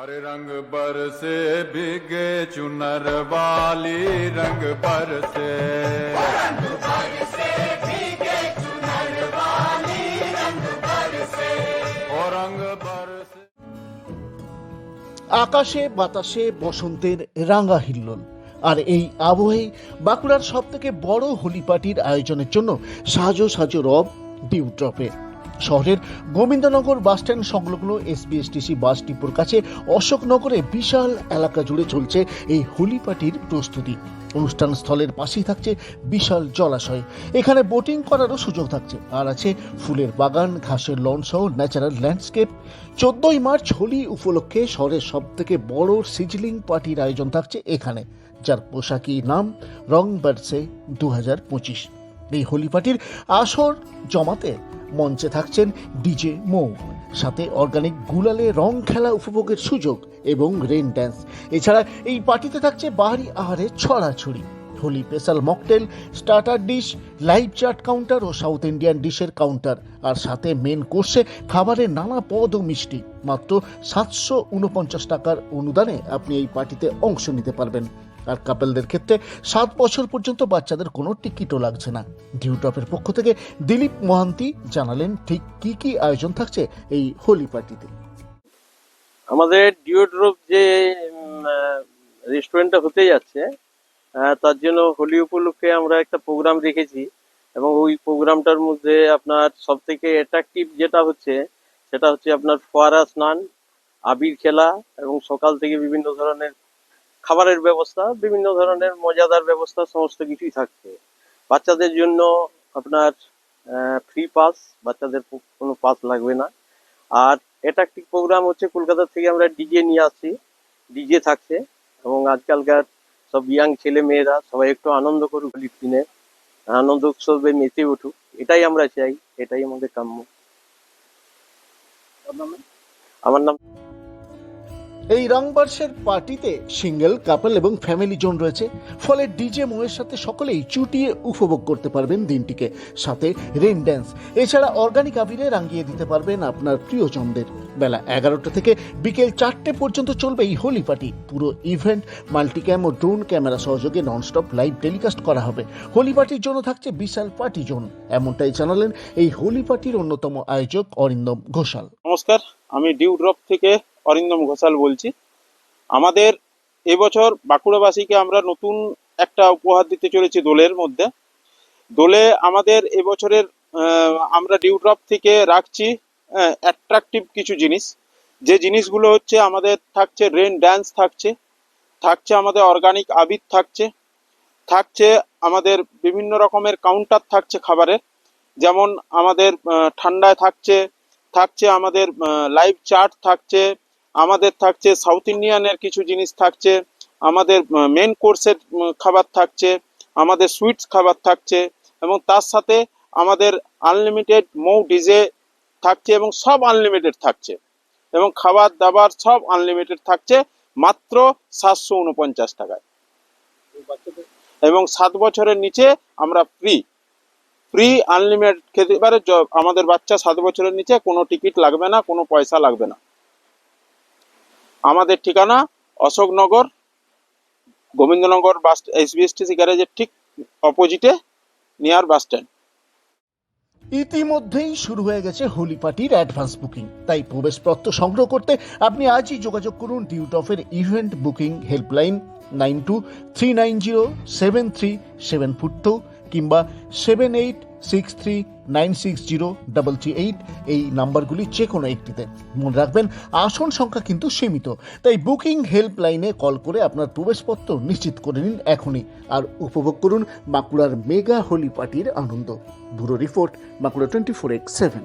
हरे रंग बरसे भीगे चुनर वाली रंग बरसे ओ रंग बरसे আকাশে বাতাসে বসন্তের রাঙা হিল্লোল আর এই আবহেই বাঁকুড়ার সব থেকে বড় হোলি পার্টির আয়োজনের জন্য সাজো সাজো রব ডিউ ড্রপে শহরের গোবিন্দনগর বাসস্ট্যান্ড সংলগ্ন এসবিএসটিসি বাস ডিপোর কাছে অশোকনগরে বিশাল এলাকা জুড়ে চলছে এই হোলি পার্টির প্রস্তুতি। অনুষ্ঠান স্থলের পাশেই থাকছে বিশাল জলাশয়। এখানে বোটিং করারও সুযোগ থাকছে। আর আছে ফুলের বাগান, ঘাসের লন সহ ন্যাচারাল ল্যান্ডস্কেপ চোদ্দই মার্চ হোলি উপলক্ষে শহরের সব থেকে বড় সিজলিং পার্টির আয়োজন থাকছে এখানে, যার পোশাকি নাম রং বার্সে দু হাজার পঁচিশ। এই হোলি পার্টির আসর জমাতে মঞ্চে থাকছেন ডিজে মৌ, সাথে অর্গানিক গুলালে রং খেলা উপভোগের সুযোগ এবং রেন ড্যান্স এছাড়া এই পার্টিতে থাকছে বাহারি আহারের ছড়াছড়ি, Holi special mocktail starter dish live chaat counter ও সাউথ ইন্ডিয়ান ডিশের কাউন্টার আর সাথে মেন কোর্সে খাবারের নানা পদ ও মিষ্টি, মাত্র সাতশো উনপঞ্চাশ টাকার অনুদানে আপনি এই পার্টিতে অংশ নিতে পারবেন। আর কাপেলদের ক্ষেত্রে সাত বছর পর্যন্ত বাচ্চাদের কোনো টিকিটও লাগছে না। ডিউটপের পক্ষ থেকে দিলীপ মহান্তি জানালেন, ঠিক কি কি আয়োজন থাকছে এই হোলি পার্টিতে? আমাদের ডিওড্রপ যে রেস্টুরেন্টটা হতে যাচ্ছে তার জন্য হোলি উপলক্ষে আমরা একটা প্রোগ্রাম রেখেছি এবং ওই প্রোগ্রামটার মধ্যে আপনার সব থেকে অ্যাট্রাকটিভ যেটা হচ্ছে, সেটা হচ্ছে আপনার ফোয়ারা স্নান, আবির খেলা এবং সকাল থেকে বিভিন্ন ধরনের খাবারের ব্যবস্থা বিভিন্ন ধরনের মজাদার ব্যবস্থা সমস্ত কিছুই থাকছে। বাচ্চাদের জন্য আপনার ফ্রি পাস বাচ্চাদের কোনো পাস লাগবে না। আর এটা একটি প্রোগ্রাম হচ্ছে কলকাতা থেকে আমরা ডিজে নিয়ে আসছি ডিজে থাকছে এবং আজকালকার সব ইয়াং ছেলে মেয়েরা সবাই একটু আনন্দ করুক হোলির দিনে আনন্দ উৎসবে মেতে উঠুক। এটাই আমরা চাই এটাই আমাদের কাম্য। আমার নাম এই রংবার্সের পার্টিতে সিঙ্গেল, কাপল এবং ফ্যামিলি জোন রয়েছে। ফলে ডিজে মোয়ের সাথে সকলেই চুটিয়ে উপভোগ করতে পারবেন দিনটিকে। সাথে রেন ড্যান্স। এছাড়া অর্গানিক আবিরে রাঙিয়ে দিতে পারবেন আপনার প্রিয়জনদের। বেলা এগারোটা থেকে বিকেল চারটে পর্যন্ত চলবে এই হোলি পার্টি। পুরো ইভেন্ট, মাল্টিক্যাম ও ড্রোন ক্যামেরা সহযোগে ননস্টপ লাইভ টেলিকাস্ট করা হবে। হোলি পার্টির জন্য থাকছে বিশাল পার্টি জোন। এমনটাই জানালেন এই হোলি পার্টির অন্যতম আয়োজক অরিন্দম ঘোষাল। নমস্কার, আমি ডিউ ড্রপ থেকে অরিন্দম ঘোষাল বলছি, আমাদের এবছর বাঁকুড়াবাসীকে আমরা নতুন একটা উপহার দিতে চলেছি দোলের মধ্যে। দোলে আমাদের এবছরের আমরা ডিউ ড্রপ থেকে রাখছি অ্যাট্রাকটিভ কিছু জিনিস। যে জিনিসগুলো হচ্ছে আমাদের থাকছে রেন ড্যান্স থাকছে থাকছে আমাদের অর্গানিক আবির থাকছে থাকছে আমাদের বিভিন্ন রকমের কাউন্টার থাকছে খাবারের। যেমন আমাদের ঠান্ডায় থাকছে থাকছে আমাদের লাইভ চার্ট থাকছে আমাদের থাকছে সাউথ ইন্ডিয়ানের কিছু জিনিস থাকছে, আমাদের মেন কোর্সের খাবার থাকছে, আমাদের সুইটস খাবার থাকছে, এবং তার সাথে আমাদের আনলিমিটেড মৌ ডিজে থাকছে এবং সব আনলিমিটেড থাকছে, এবং খাবার দাবার সব আনলিমিটেড থাকছে মাত্র সাতশো উনপঞ্চাশ টাকায়। এবং সাত বছরের নিচে আমরা ফ্রি ফ্রি আনলিমিটেড খেতে পারে আমাদের বাচ্চা সাত বছরের নিচে কোনো টিকিট লাগবে না, কোনো পয়সা লাগবে না। আমাদের ঠিকানা অশোকনগর, গোবিন্দনগর বাস এসবিএসটিসি গ্যারেজের ঠিক অপোজিটে নিয়ার বাস স্ট্যান্ড ইতিমধ্যেই শুরু হয়ে গেছে হোলি পার্টির অ্যাডভান্স বুকিং তাই প্রবেশপত্র সংগ্রহ করতে আপনি আজই যোগাযোগ করুন ডিউটফের event booking helpline nine two three nine zero seven three seven four two কিংবা seven eight six three nine six zero double three eight এই নাম্বারগুলি যে কোনো একটিতে মনে রাখবেন। আসন সংখ্যা কিন্তু সীমিত, তাই বুকিং হেল্পলাইনে কল করে আপনার প্রবেশপত্র নিশ্চিত করে নিন এখনই আর উপভোগ করুন বাঁকুড়ার মেগা হোলি পার্টির আনন্দ। Bureau report Bankura twenty four x seven.